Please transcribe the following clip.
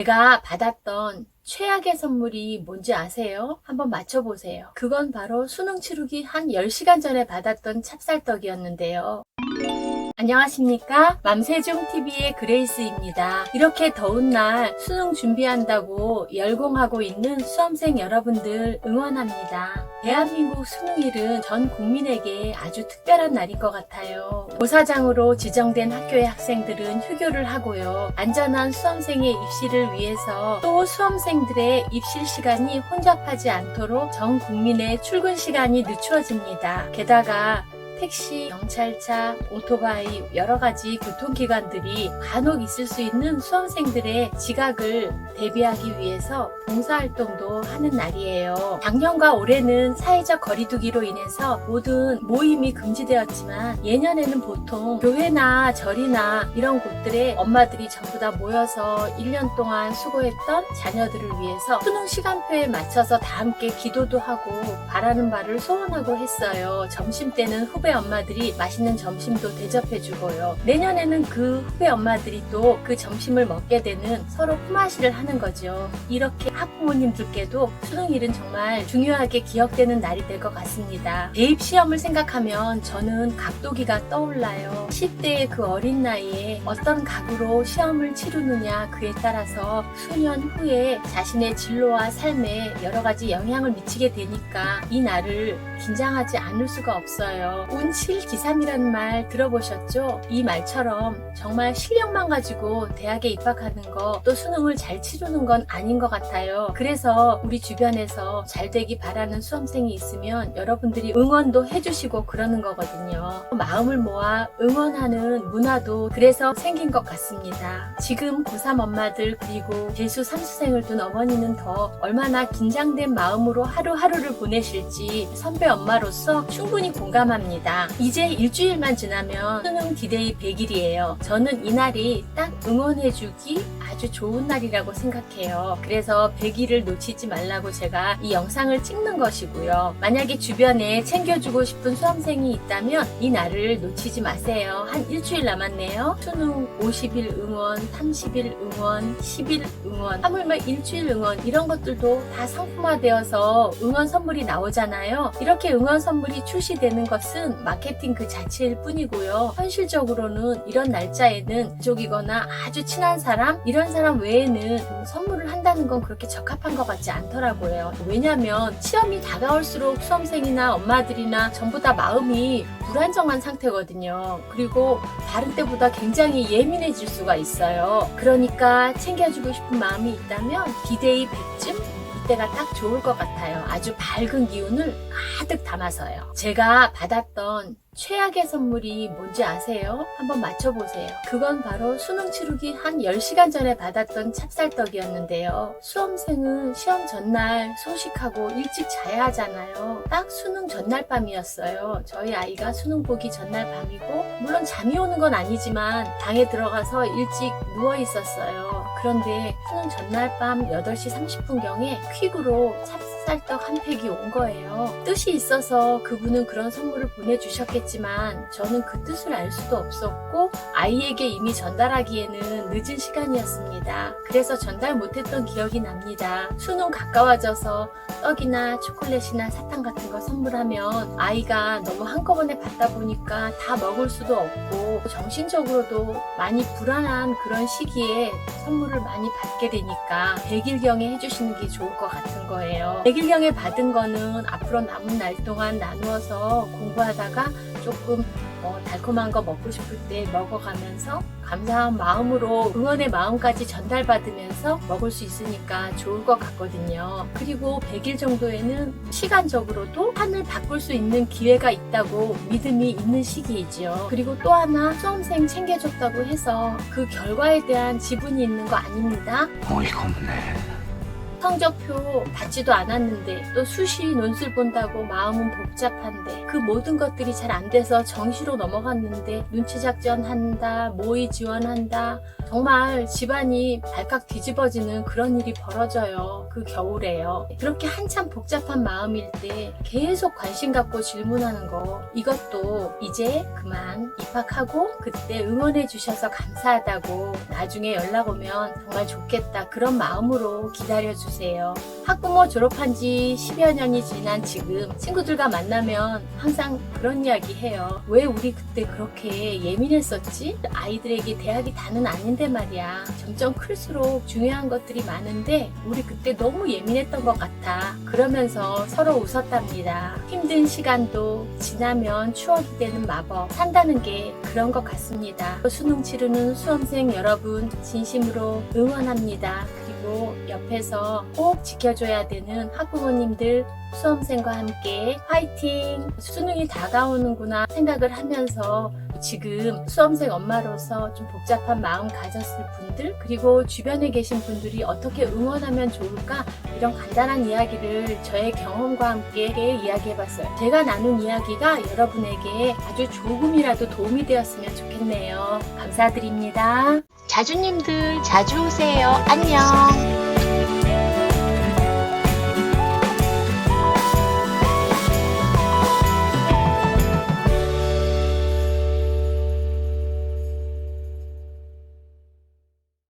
제가 받았던 최악의 선물이 뭔지 아세요? 한번 맞춰보세요. 그건 바로 수능 치르기 한 10시간 전에 받았던 찹쌀떡이었는데요. 안녕하십니까? 맘세종TV의 그레이스입니다. 이렇게 더운 날 수능 준비한다고 열공하고 있는 수험생 여러분들 응원합니다. 대한민국 수능일은 전 국민에게 아주 특별한 날인 것 같아요. 고사장으로 지정된 학교의 학생들은 휴교를 하고요. 안전한 수험생의 입시를 위해서 또 수험생들의 입실 시간이 혼잡하지 않도록 전 국민의 출근 시간이 늦추어집니다. 게다가 택시, 경찰차, 오토바이 여러 가지 교통기관들이 간혹 있을 수 있는 수험생들의 지각을 대비하기 위해서 봉사활동도 하는 날이에요. 작년과 올해는 사회적 거리두기로 인해서 모든 모임이 금지되었지만 예년에는 보통 교회나 절이나 이런 곳들에 엄마들이 전부 다 모여서 1년 동안 수고했던 자녀들을 위해서 수능 시간표에 맞춰서 다 함께 기도도 하고 바라는 바를 소원하고 했어요. 점심 때는 후배 엄마들이 맛있는 점심도 대접해주고요. 내년에는 그 후배 엄마들이 또 그 점심을 먹게 되는 서로 품앗이를 하는 거죠. 이렇게 학부모님들께도 수능일은 정말 중요하게 기억되는 날이 될 것 같습니다. 대입 시험을 생각하면 저는 각도기가 떠올라요. 10대의 그 어린 나이에 어떤 각오로 시험을 치르느냐 그에 따라서 수년 후에 자신의 진로와 삶에 여러 가지 영향을 미치게 되니까 이 날을 긴장하지 않을 수가 없어요. 운칠기삼이라는 말 들어보셨죠? 이 말처럼 정말 실력만 가지고 대학에 입학하는 거 또 수능을 잘 치르는 건 아닌 것 같아요. 그래서 우리 주변에서 잘 되기 바라는 수험생이 있으면 여러분들이 응원도 해주시고 그러는 거거든요. 마음을 모아 응원하는 문화도 그래서 생긴 것 같습니다. 지금 고3 엄마들 그리고 재수 3수생을 둔 어머니는 더 얼마나 긴장된 마음으로 하루하루를 보내실지 선배 엄마로서 충분히 공감합니다. 이제 일주일만 지나면 수능 디데이 100일이에요. 저는 이날이 딱 응원해주기 아주 좋은 날이라고 생각해요. 그래서 100일을 놓치지 말라고 제가 이 영상을 찍는 것이고요. 만약에 주변에 챙겨주고 싶은 수험생이 있다면 이 날을 놓치지 마세요. 한 일주일 남았네요. 수능 50일 응원, 30일 응원, 10일 응원, 하물며 일주일 응원 이런 것들도 다 상품화되어서 응원 선물이 나오잖아요. 이렇게 응원 선물이 출시되는 것은 마케팅 그 자체일 뿐이고요. 현실적으로는 이런 날짜에는 가족이거나 아주 친한 사람 이런 사람 외에는 선물을 한다는 건 그렇게 적합한 것 같지 않더라고요. 왜냐하면 시험이 다가올수록 수험생이나 엄마들이나 전부 다 마음이 불안정한 상태거든요. 그리고 다른 때보다 굉장히 예민해질 수가 있어요. 그러니까 챙겨주고 싶은 마음이 있다면 디데이 100쯤 이때가 딱 좋을 것 같아요. 아주 밝은 기운을 가득 담아서요. 제가 받았던 최악의 선물이 뭔지 아세요? 한번 맞춰보세요. 그건 바로 수능 치르기 한 10시간 전에 받았던 찹쌀떡이었는데요. 수험생은 시험 전날 소식하고 일찍 자야 하잖아요. 딱 수능 전날 밤이었어요. 저희 아이가 수능 보기 전날 밤이고, 물론 잠이 오는 건 아니지만 방에 들어가서 일찍 누워 있었어요. 그런데 수능 전날 밤 8시 30분경에 퀵으로 찹쌀 떡 한 팩이 온 거예요. 뜻이 있어서 그분은 그런 선물을 보내주셨겠지만 저는 그 뜻을 알 수도 없었고 아이에게 이미 전달하기에는 늦은 시간이었습니다. 그래서 전달 못했던 기억이 납니다. 수능 가까워져서 떡이나 초콜릿이나 사탕 같은 거 선물하면 아이가 너무 한꺼번에 받다 보니까 다 먹을 수도 없고 정신적으로도 많이 불안한 그런 시기에 선물을 많이 받게 되니까 100일경에 해주시는 게 좋을 것 같은 거예요. 100일경에 받은 거는 앞으로 남은 날 동안 나누어서 공부하다가 조금 어, 달콤한 거 먹고 싶을 때 먹어가면서 감사한 마음으로 응원의 마음까지 전달받으면서 먹을 수 있으니까 좋을 것 같거든요. 그리고 100일 정도에는 시간적으로도 판을 바꿀 수 있는 기회가 있다고 믿음이 있는 시기이지요. 그리고 또 하나 수험생 챙겨줬다고 해서 그 결과에 대한 지분이 있는 거 아닙니다. 어이가 없네. 성적표 받지도 않았는데 또 수시 논술 본다고 마음은 복잡한데 그 모든 것들이 잘 안 돼서 정시로 넘어갔는데 눈치 작전 한다 모의 지원한다 정말 집안이 발칵 뒤집어지는 그런 일이 벌어져요. 그 겨울에요. 그렇게 한참 복잡한 마음일 때 계속 관심 갖고 질문하는 거 이것도 이제 그만 입학하고 그때 응원해 주셔서 감사하다고 나중에 연락 오면 정말 좋겠다 그런 마음으로 기다려 주세요. 학부모 졸업한 지 10여 년이 지난 지금 친구들과 만나면 항상 그런 이야기 해요. 왜 우리 그때 그렇게 예민했었지? 아이들에게 대학이 다는 아닌데 말이야. 점점 클수록 중요한 것들이 많은데 우리 그때 너무 예민했던 것 같아. 그러면서 서로 웃었답니다. 힘든 시간도 지나면 추억이 되는 마법. 산다는 게 그런 것 같습니다. 수능 치르는 수험생 여러분 진심으로 응원합니다. 그리고 옆에서 꼭 지켜줘야 되는 학부모님들 수험생과 함께 화이팅! 수능이 다가오는구나 생각을 하면서 지금 수험생 엄마로서 좀 복잡한 마음 가졌을 분들 그리고 주변에 계신 분들이 어떻게 응원하면 좋을까 이런 간단한 이야기를 저의 경험과 함께 이야기해봤어요. 제가 나눈 이야기가 여러분에게 아주 조금이라도 도움이 되었으면 좋겠네요. 감사드립니다. 자주님들 자주 오세요. 안녕.